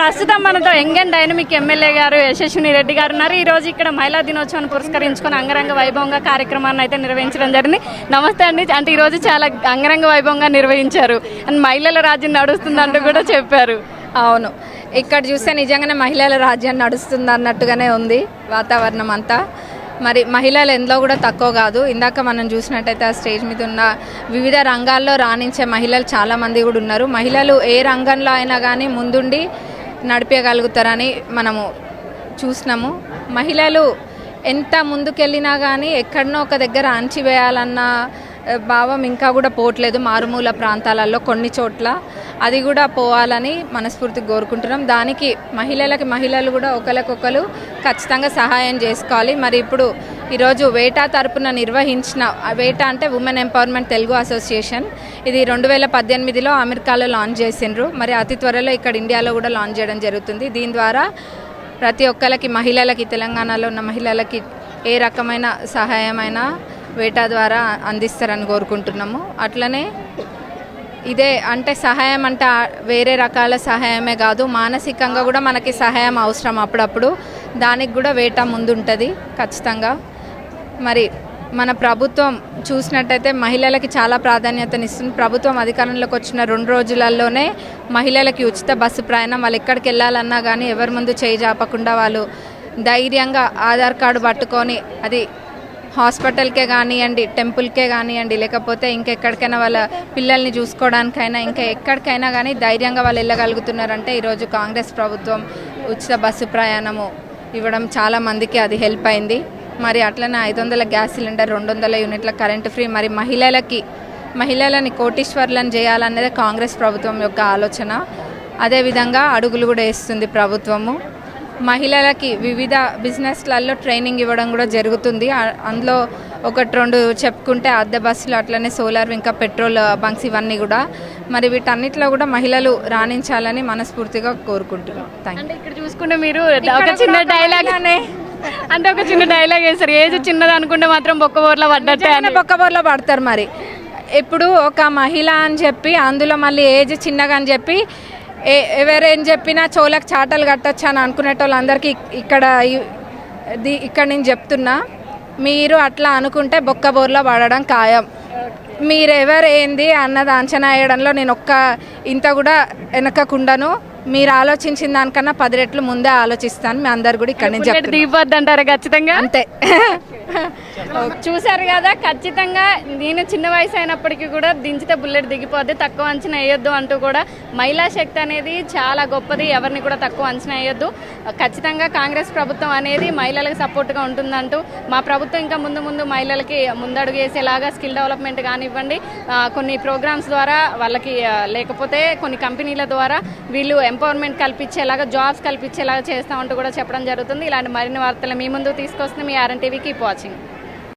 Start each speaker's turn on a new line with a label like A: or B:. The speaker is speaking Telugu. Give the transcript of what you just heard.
A: ప్రస్తుతం మనతో యంగ్ అండ్ డైనమిక్ ఎమ్మెల్యే గారు యశస్విని రెడ్డి గారు ఉన్నారు. ఈ రోజు ఇక్కడ మహిళా దినోత్సవాన్ని పురస్కరించుకొని అంగరంగ వైభవంగా కార్యక్రమాన్ని అయితే నిర్వహించడం జరిగింది. నమస్తే అండి. అంటే ఈరోజు చాలా అంగరంగ వైభవంగా నిర్వహించారు. అండ్ మహిళల రాజ్యం నడుస్తుందంటూ కూడా చెప్పారు.
B: అవును. ఇక్కడ చూస్తే నిజంగానే మహిళల రాజ్యం నడుస్తుంది అన్నట్టుగానే ఉంది వాతావరణం అంతా. మరి మహిళలు ఎందులో కూడా తక్కువ కాదు. ఇందాక మనం చూసినట్టయితే ఆ స్టేజ్ మీద ఉన్న వివిధ రంగాల్లో రాణించే మహిళలు చాలామంది కూడా ఉన్నారు. మహిళలు ఏ రంగంలో అయినా కానీ ముందుండి నడిపేయగలుగుతారని మనము చూసినాము. మహిళలు ఎంత ముందుకెళ్ళినా కానీ ఎక్కడనో ఒక దగ్గర అణచివేయాలన్న భావం ఇంకా కూడా పోవట్లేదు మారుమూల ప్రాంతాలలో కొన్ని చోట్ల. అది కూడా పోవాలని మనస్ఫూర్తిగా కోరుకుంటున్నాం. దానికి మహిళలకి మహిళలు కూడా ఒకరికొకరు ఖచ్చితంగా సహాయం చేసుకోవాలి. మరి ఇప్పుడు ఈరోజు వేటా తరపున నిర్వహించిన వేటా అంటే ఉమెన్ ఎంపవర్మెంట్ తెలుగు అసోసియేషన్ ఇది రెండు వేల పద్దెనిమిదిలో అమెరికాలో లాంచ్ చేసిండ్రు. మరి అతి త్వరలో ఇక్కడ ఇండియాలో కూడా లాంచ్ చేయడం జరుగుతుంది. దీని ద్వారా ప్రతి ఒక్కరికి మహిళలకి తెలంగాణలో ఉన్న మహిళలకి ఏ రకమైన సహాయమైన వేటా ద్వారా అందిస్తారని కోరుకుంటున్నాము. అట్లనే ఇదే అంటే సహాయం అంటే వేరే రకాల సహాయమే కాదు మానసికంగా కూడా మనకి సహాయం అవసరం అప్పుడప్పుడు. దానికి కూడా వేట ముందుంటుంది ఖచ్చితంగా. మరి మన ప్రభుత్వం చూసినట్టయితే మహిళలకి చాలా ప్రాధాన్యతనిస్తుంది. ప్రభుత్వం అధికారంలోకి వచ్చిన రెండు రోజులలోనే మహిళలకి ఉచిత బస్సు ప్రయాణం వాళ్ళు ఎక్కడికి వెళ్ళాలన్నా కానీ ఎవరి ముందు చేయి జాపకుండా వాళ్ళు ధైర్యంగా ఆధార్ కార్డు పట్టుకొని అది హాస్పిటల్కే కానివ్వండి టెంపుల్కే కానివ్వండి లేకపోతే ఇంకెక్కడికైనా వాళ్ళ పిల్లల్ని చూసుకోవడానికైనా ఇంకా ఎక్కడికైనా కానీ ధైర్యంగా వాళ్ళు వెళ్ళగలుగుతున్నారంటే ఈరోజు కాంగ్రెస్ ప్రభుత్వం ఉచిత బస్సు ప్రయాణము ఇవ్వడం చాలా మందికి అది హెల్ప్ అయింది. మరి అట్లనే ఐదు వందల గ్యాస్ సిలిండర్ రెండు వందల యూనిట్ల కరెంటు ఫ్రీ. మరి మహిళలకి మహిళలని కోటీశ్వర్లను చేయాలన్నదే కాంగ్రెస్ ప్రభుత్వం యొక్క ఆలోచన. అదేవిధంగా అడుగులు కూడా వేస్తుంది ప్రభుత్వము. మహిళలకి వివిధ బిజినెస్లలో ట్రైనింగ్ ఇవ్వడం కూడా జరుగుతుంది. అందులో ఒకటి రెండు చెప్పుకుంటే అద్దె బస్సులు అట్లనే సోలార్ ఇంకా పెట్రోల్ బంక్స్ ఇవన్నీ కూడా. మరి వీటన్నిటిలో కూడా మహిళలు రాణించాలని మనస్ఫూర్తిగా కోరుకుంటున్నాం. థ్యాంక్
A: ఇక్కడ చూసుకుంటే మీరు చిన్న డైలాగ్ అంటే ఒక చిన్న డైలాగ్ వేస్తారు ఏజ్ చిన్నది అనుకుంటే మాత్రం బొక్క బోర్లా పడ్డట్టే అని.
B: బొక్కబోర్లో పడతారు మరి. ఇప్పుడు ఒక మహిళ అని చెప్పి అందులో మళ్ళీ ఏజ్ చిన్నగా అని చెప్పి ఏ ఎవరేం చెప్పినా చోలకు చాటలు కట్టొచ్చు అని అనుకునేటోళ్ళందరికీ ఇక్కడ ఈ- ది- ఇక్కడ నేను చెప్తున్నా మీరు అట్లా అనుకుంటే బొక్కబోర్లో పడడం ఖాయం. మీరు ఎవరు ఏంది అన్నది అంచనా వేయడంలో నేను ఒక్క ఇంత కూడా వెనకకుండాను మీరు ఆలోచించిన దానికన్నా పది రెట్లు ముందే ఆలోచిస్తాను. మీ అందరు కూడా ఇక్కడ చెప్తున్నా.
A: దిగిపోద్ది అంటారా ఖచ్చితంగా?
B: అంతే.
A: చూసారు కదా ఖచ్చితంగా నేను చిన్న వయసు అయినప్పటికీ కూడా దించితే బుల్లెట్ దిగిపోద్ది తక్కువ అంచనా వేయొద్దు అంటూ కూడా మహిళా శక్తి అనేది చాలా గొప్పది ఎవరిని కూడా తక్కువ అంచనా వేయొద్దు. ఖచ్చితంగా కాంగ్రెస్ ప్రభుత్వం అనేది మహిళలకు సపోర్ట్గా ఉంటుందంటూ మా ప్రభుత్వం ఇంకా ముందు ముందు మహిళలకి ముందడుగు వేసేలాగా స్కిల్ డెవలప్మెంట్ కానివ్వండి కొన్ని ప్రోగ్రామ్స్ ద్వారా వాళ్ళకి ఆ, లేకపోతే కొన్ని కంపెనీల ద్వారా వీళ్ళు ఎంపవర్మెంట్ కల్పించేలాగా జాబ్స్ కల్పించేలాగా చేస్తామంటూ కూడా చెప్పడం జరుగుతుంది. ఇలాంటి మరిన్ని వార్తలు మీ ముందు తీసుకొస్తుంది మీ ఆర్ఎన్ టీవీ కీప్ వాచింగ్